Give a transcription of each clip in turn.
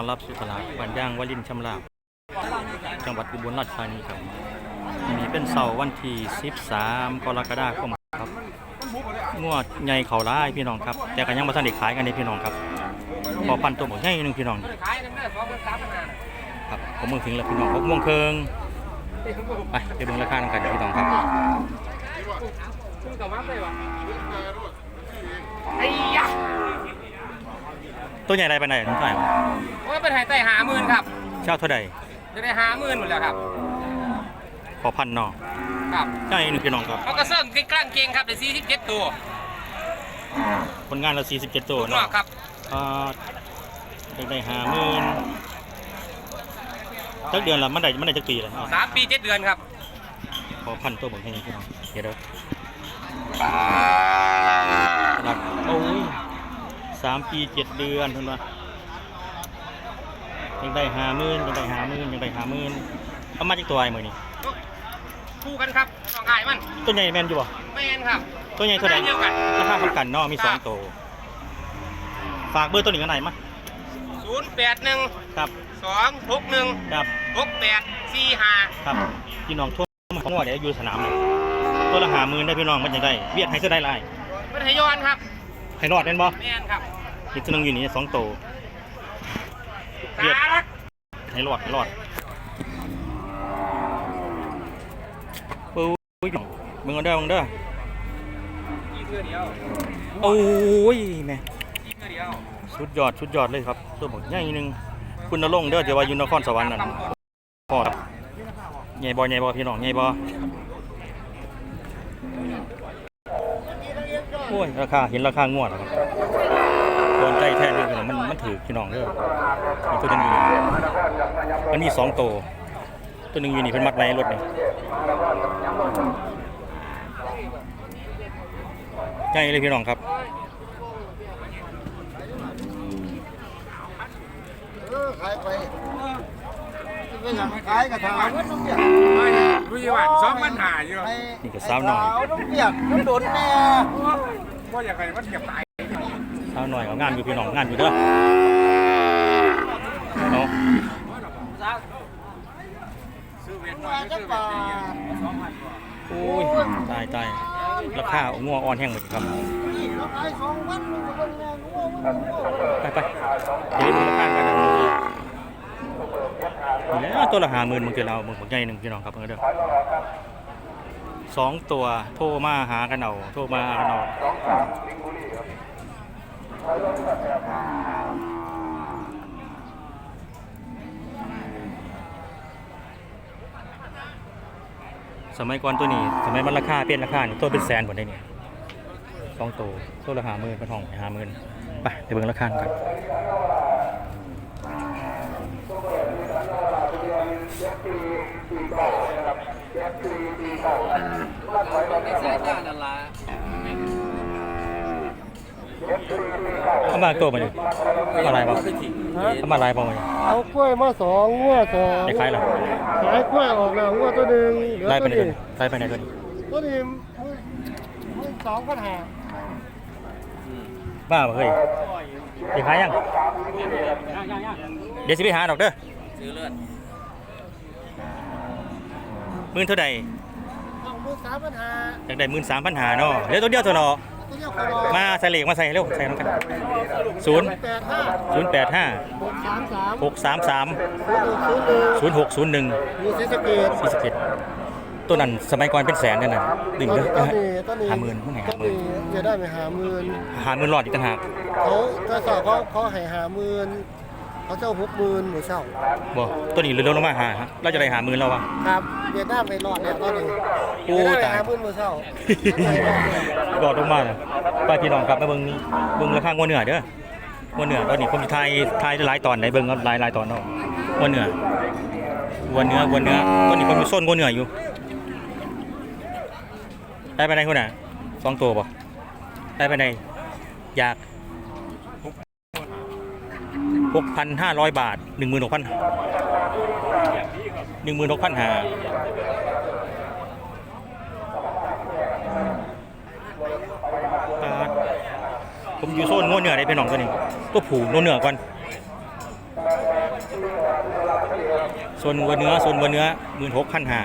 อนรับสู่ตลาดบ้านย่างวลินชำราบจังหวัดอุบลราชธานีครับวันนี้เป็นเสาร์วันที่ 13 กรกฎาคมครับงวดใหญ่เขาร้ายพี่น้องครับ แต่ก็ยังมาทันได้ขายกันในพี่น้องครับพอพันตัวหมดใหญ่หนึ่งพี่น้องครับผมมืองถึงแล้วพี่น้องหกโมงเครึ่งไปไปเบิ่งราคากันพี่น้องครับคุณกับมักเลยวะไอ้ยะ ตัวใหญ่ไรไปไหนน้องชายโอ้ยเป็นหายใจหาหมื่นครับเช่าเท่าใดจะได้หาหมื่นหมดแล้วครับ ขอพันเนอครับใหญ่หนึงพี่น้องครับเขาก็เสิ่งกล้างเก่งครับได้สี่สิบเจ็ดตัวผลงานเรา47ตัวนอเนาะกครับอ่าจักได้ห้าหมื่นจักเดือนละมันได้มันได้จักปีละอะสามปีเจ็ดเดือนครับ ขอพันตัวบอกให้นี่พี่น้องเดี๋ยวเด้อหลักโอ้ย สามปีเจ็ดเดือนเท่านั้นยังได้ห้าหมื่นยังได้ห้าหมื่นยังได้ห้าหมื่นเอามาจากตัวไอ้มือนี่คู่กันครับสองขายมันตัวใหญ่แม่นอยู่บ่แมนครับตัวใหญ่เท่าไหร่เดียวกันราคาเท่ากันเนาะมีสองตัวฝากเบอร์ตัวหนึ่งกันไหนมาศูนย์แปดหนึ่งครับสองหกหนึ่งครับหกแปดสี่ห้าครับพี่น้องทั่วของหัวเดี๋ยวอยู่สนามเลยตัวละหาหมื่นได้พี่น้องมันจะได้เวียดให้เสื้อได้ลายเป็นไหยอนครับ ให้รอดแน่นบ่แมนครับอีกตัวหนึงอยู่นี่สองตัวเวียดสารักให้รอดให้รอดปุ้ยมึงเอาเด้อมึงเด้ออีกเพื่อเดียวโอ้ยแม่อีกเพื่อเดียวสุดยอดสุดยอดเลยครับตัวบอกใหญ่หนึงคุณนรงค์เด้อเดี๋ยวว่าอยู่นครสวรรค์นั่นพ่อครับใหญ่บ่ใหญ่บ่พี่น้องใหญ่บ่ โอ้ยราคาเห็นราคางวดแล้วครับโดนใจแท้เลยพี่น้องมันมันถือพี่น้องเด้อมีตัวหนึงอยู่นี่มันมีสองตัวตัวหนึงอยู่นี่เป็นมัดไว้ในรถนี่ใหญ่เลยพี่น้องครับขายไปเป็นอย่างขายกระถาง น้ำเปียกไม่รู้ยี่ว่าสองปัญหาอยู่ให้นี่ก็สาวน้อยน้ำเปียกน้ำโดนแน่ว่าอย่างไรมันเก็บตายสาวหน่อยก็งานอยู่พี่น้องงานอยู่เด้อเนาะซื้อเวียนหน่อมายจัซื้กอเวียบานดีทสองพันกว่าโอ้ยตายตายราคางัวอ่อนแห้งหมดครับนี่เราขายสองวันมันก็เป็นแรงงัวมันงัวไปไปเดี๋ยวดูราคากันนะ นี่แหล้วตัวละหาหมื่นมึงเกิดเรามึงบอกใหญ่หนึ่งพี่น้องครับเพื่อนเด้อสองตัวโทรมาหากันเอาโทรมาหากันเอาสมัยก่อนตัวนี้ สมัยมันราคาเป็นราคานี่ตัวเป็นแสนหมดเลยเนี่ยสองตัวตัวละหาหมื่นเป็นห้องหาหมื่นไปไปเบิ่งราคากัน เอามาตัวมาดิเอาอะไรบ้างเอามาอะไรบ้างมาดิเอากล้วยมาสองงัวสองไอ้คล้ายเหรอขายกล้วยออกแล้วงัวตัวหนึ่งเหลือไล่ไปตัวไหนนี้ตัวนี้ไล่ไปไหนตัวนี้ตัวนี้มือสองปัญหาบ้าป่ะเฮ้ยไอ้คล้ายยัง เดี๋ยวสิไปหาดอกเด้อซื้อเลือดห มื่นเท่าใดต้องมือสามปัญหาอยากได้หมื่นสามพันหาเนาะเดี๋ยวตัวเดียวเท่าเนาะตัวเดียวขอรอมาใส่เหล็กมาใส่เร็วใส่น้ำกันศูนย์แปดห้าศูนย์แปดห้าหกสามสามหกสามสามศูนย์หกศูนย์หนึ่งศูนย์หกศูนย์หนึ่งมีศรีสะเกษสี่สิบเอ็ดตัวนั้นสมัยก่อนเป็นแสนนั่นน่ะดึงเด้อต้นนี้ต้นนี้หาหมื่นพวกไหนต้หานหมื่นนี้จะได้ไปหาหมื่นหาหมื่นหลอดอีกต่างหากเขาถ้าสอบเขาเขาให้หาหมื่น เขาเจ้าหกหมื่นหรือเช่าบ่ตัวนี้เร็วๆลงมาหาฮะเราจะได้หาหมื่นแล้ววะครับเวียดนามไปรอดแล้วตอนนี้โอ้จะได้ไปตาย หาหมื่นหรือเช่าบอดลงมาเลยไปพี่น้องครับมาเบิ่งนี่เบิ่งราคางัวเหนือเด้องัวเหนือตอนนี้ผมจะทายทายหลายตอนไหนเบิ่งเอาหลายหลายตอนเนาะงัวเหนืองัวเหนืองัวเหนือตอนนี้ผมมีโซนงัวเหนืออยู่ ได้ไปไหนคุณน่ะสองตัวป่ะได้ไปไหนอยาก หกพันห้าร้อยบาทหนึ่งหมื่นหาผมอยู่โซนงัวเหนือได้เป็นหนองตัวนี้ตัวผูงัวเหนือก่อนส่วนวัวเนื้อส่วนวัวเนื้อหมื่นหกพันห้า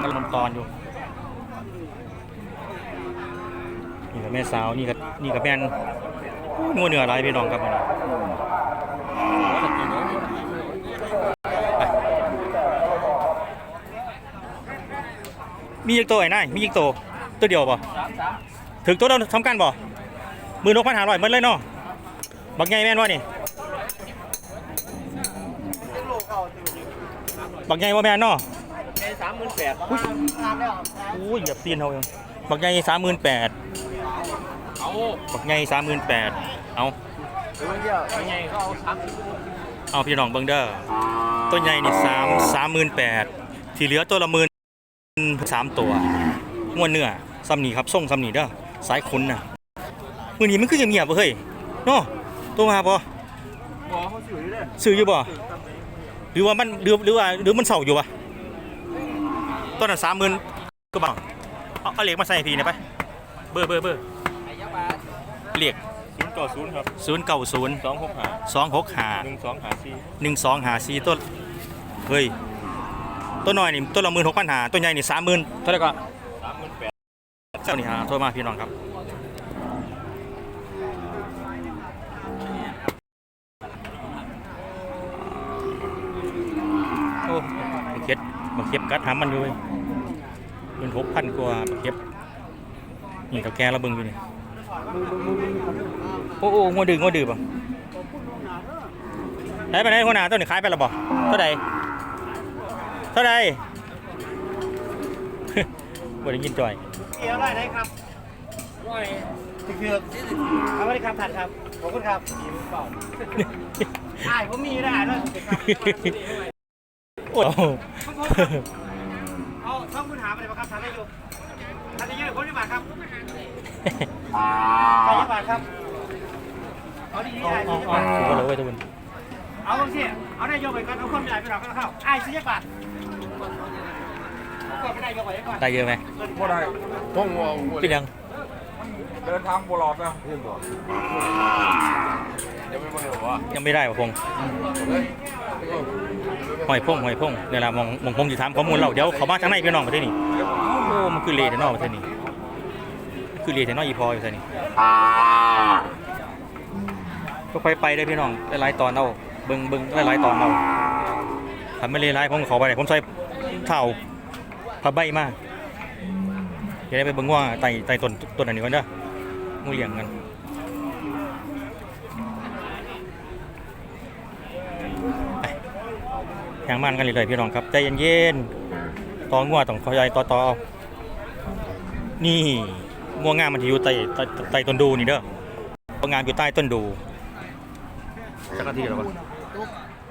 ก็ลงตอนอยู่ นี่กับแม่สาว นี่กับนี่กับแม่น งัวเนื้ออะไรพี่น้องครับมันนี้ไปมีอีกตัวไอ้นายมีอีกตัวตัวเดียวป่ะถึงตัวเราทำกันป่ะมือนกพันหาร้อยหมันเลยเนาะบักใหญ่แม่นวะนี่บักใหญ่ว่าแม่นเนาะสามหมื่นแปดโอ้ยอย่าเปลี่ยนเอาเองบักใหญ่สามหมื่นแปด เอาบักใหญ่สามหมื่นแปดเอาเดียวยังไงเขาเอาสามเอาพี่น้องเบิงเด้อตัวใหญ่นี่สามสามหมื่นแปดที่เหลือตัวละหมื่นสามตัวม้วนเนื้อซ้ำนี่ครับส่งซ้ำนี่เด้อสายขุนน่ะมือนี้มันคือเงียบๆบ่เฮ้ยเนาะตัวมาบ่บอเขาสื่ออยู่เลยซื้ออยู่บ่หรือว่ามันหรือหรือว่าหรือมันเศร้าอยู่วะตัวนั้นสามหมื่นก็บ่เอาเอาเหล็กมาใส่ให้พี่หนะไปเบอร์เบอร์เบอร์ เหล็กศูนย์ต่อศูนย์ครับศูนย์เก้าศูนย์สองหกหาสองหกห้าหนึ่งสองหาสี่หนึ่งสองหาสี่ต้นเฮ้ยตัวน้อยนี่ตัวละหมื่นหกพันหาตัวใหญ่นี่สามหมื่นเท่าไหร่ก็สามหมื่นแปดเจ้านี่ฮะโทรมาพี่น้องครับโอ้บักเก็บบักเก็บกัดหามันอยู่เว้ยหมื่นหกพันกว่าบักเก็บนี่เท่าแกระเบิงอยู่นี่ โอ้โอ้งัวดื้องัวดื้อป่ะได้ไปไหนหัวหน้าตัวนี้ขายไปแล้วบ่เท่าไหร่เท่าไหร่บ่ได้ยินจ่อยเกี่ยวอะไรครับร้อยเกือบเอาไว้ครับท่านครับขอบคุณครับอ่ายผมมีได้แล้วโอ้โหเอาท่องคุณหาไปเลยครับท่านได้อยู่ท่านได้อยู่คนที่บาครับ ใครที่บาทครับ เอาดีๆเอาไอ้เอาที่เอาบาทถือว่าเลยเว้ยทุกคนเอาบางทีเอาได้โยกไปก่อนเอาคนใหญ่ไปหรอกก็เข้าไอ้ซื้อบาทเอาคนไม่ได้โยกไปก่อนได้เยอะไหมบ่ได้ห้องวอลพี่ยัง เดินทางบลอดนะเพื่อนบอกยังไม่มาเห็นว่ายังไม่ได้ป่ะพงษ์หอยพงหอยพงเดี๋ยวละมองมองพงจะถามข้อมูลเราเดี๋ยวเขามาทางในพี่น้องประเทศนี้โอ้มันคือเลทนอกประเทศนี้ คือเลทนอกอีพออยู่ประเทศนี้ก็ค่อยไปได้อพี่น้องหลายๆตอนเอาเบิ่งเบิ่งหลายๆตอนเอาทำไม่เลยหลายผมขอไปเลยผมใส่เท้าผ้าใบมากเดี๋ยวได้ไปเบิ่งว่าไต่ไต่ต้นต้นอันนี้ก่อนเด้องูเหลี่ยงกันอย่างมันกันเลยๆพี่น้องครับใจเย็นๆตองัวต้องคอยต่อต่อเอานี่ งัวงามมันที่อยู่ใต้ใต้ใต้ต้นดูนี่เด้องัวงามอยู่ใต้ต้นดูจักรทีแล้ววะ